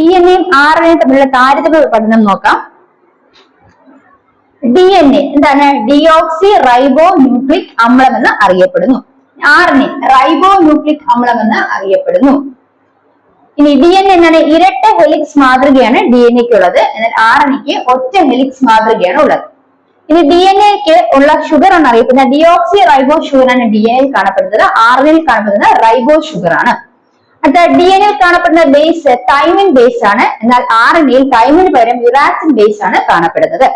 D N എയും R N എയും തമ്മിലുള്ള താരതമ്യ പഠനം നോക്കാം. ഡി എൻ എ എന്താണ്? ഡിയോക്സി റൈബോ ന്യൂക്ലിക് അമ്ലം എന്ന് അറിയപ്പെടുന്നു. ആർ എൻ എ റൈബോ ന്യൂക്ലിക് അമ്ലം എന്ന് അറിയപ്പെടുന്നു. ഇനി ഡി എൻ എ എന്താണ്? ഇരട്ട ഹെലിക്സ് മാതൃകയാണ് ഡി എൻ എക്ക് ഉള്ളത് എന്നാൽ ആർ എൻ എക്ക് ഒറ്റ ഹെലിക്സ് മാതൃകയാണ് ഉള്ളത്. ഇനി ഡി എൻ എക്ക് ഉള്ള ഷുഗർ എന്നറിയപ്പെടുന്ന ഡിയോക്സി റൈബോ ഷുഗർ ആണ് ഡി എൻ എയിൽ കാണപ്പെടുന്നത്. ആർ എൻ എയിൽ കാണപ്പെടുന്നത് റൈബോ ഷുഗർ ആണ്. അടുത്ത ഡി എൻ എൽ കാണപ്പെടുന്ന ബേസ് തൈമിൻ ബേസ് ആണ്. എന്നാൽ ആർ എൻ എയിൽ തൈമിന് പകരം യുറാസിൻ ബേസ് ആണ് കാണപ്പെടുന്നത്.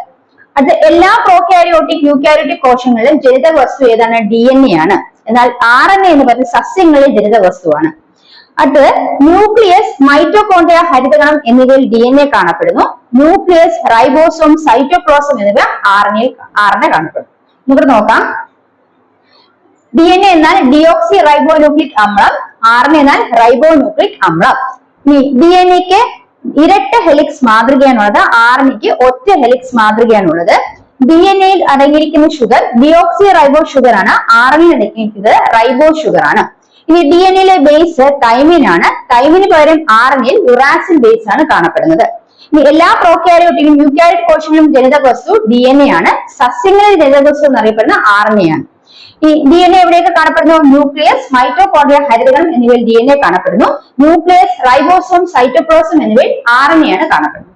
അത് എല്ലാ പ്രോകാരിയോട്ടിക് യൂക്യാരിയോട്ടിക് കോശങ്ങളിലും ജനിതക വസ്തു ഏതാണ്? ഡി എൻ എ ആണ്. എന്നാൽ ആർ എൻ എ എന്ന് പറയുന്നത് സസ്യങ്ങളിൽ ജനിതക വസ്തുവാണ്. അടുത്തത് ന്യൂക്ലിയസ് മൈറ്റോകോൺഡ്രിയ ഹരിതകണം എന്നിവയിൽ ഡി എൻ എ കാണപ്പെടുന്നു. ന്യൂക്ലിയസ് റൈബോസോം സൈറ്റോപ്ലാസം എന്നിവ R N A R N A കാണപ്പെടുന്നു. നമുക്ക് നോക്കാം. ഡി എൻ എ എന്നാൽ ഡിയോക്സി റൈബോ ന്യൂക്ലിക് അമ്ലം. ആർ എൻ എ എന്നാൽ റൈബോ ന്യൂക്ലിക് അമ്ലം. ഇനി ഡി എൻ എക്ക് ഇരട്ട ഹെലിക്സ് മാതൃകയാണുള്ളത്. ആർ എൻ എക്ക് ഒറ്റ ഹെലിക്സ് മാതൃകയാണുള്ളത്. ഡി എൻ എയിൽ അടങ്ങിയിരിക്കുന്ന ഷുഗർ ഡിയോക്സി റൈബോ ഷുഗർ ആണ്. എയിൽ അടങ്ങിയിരിക്കുന്നത് റൈബോ ഷുഗർ ആണ്. ഇനി ഡി എൻ എയിലെ ബേസ് തൈമിൻ ആണ്. തൈമിന് പകരം എയിൽ യുറാസിൻ ബേസ് ആണ് കാണപ്പെടുന്നത്. ഇനി എല്ലാ പ്രോക്യാരിയോട്ടിലും യൂക്യാരിയോട്ട് കോശങ്ങളിലും ജനിതക വസ്തു ഡി എൻ എ ആണ്. സസ്യങ്ങളിൽ ജനിതക വസ്തു എന്നറിയപ്പെടുന്ന ആർ എൻ എ ആണ് ഈ ഡി എൻ എ എവിടെയൊക്കെ കാണപ്പെടുന്നു? ന്യൂക്ലിയസ് മൈറ്റോകോൺഡ്രിയ ഹരിതകണം എന്നിവയിൽ ഡി എൻ എ കാണപ്പെടുന്നു. ന്യൂക്ലിയസ് റൈബോസോം സൈറ്റോപ്ലോസം എന്നിവയിൽ ആർ എൻ എ ആണ് കാണപ്പെടുന്നത്.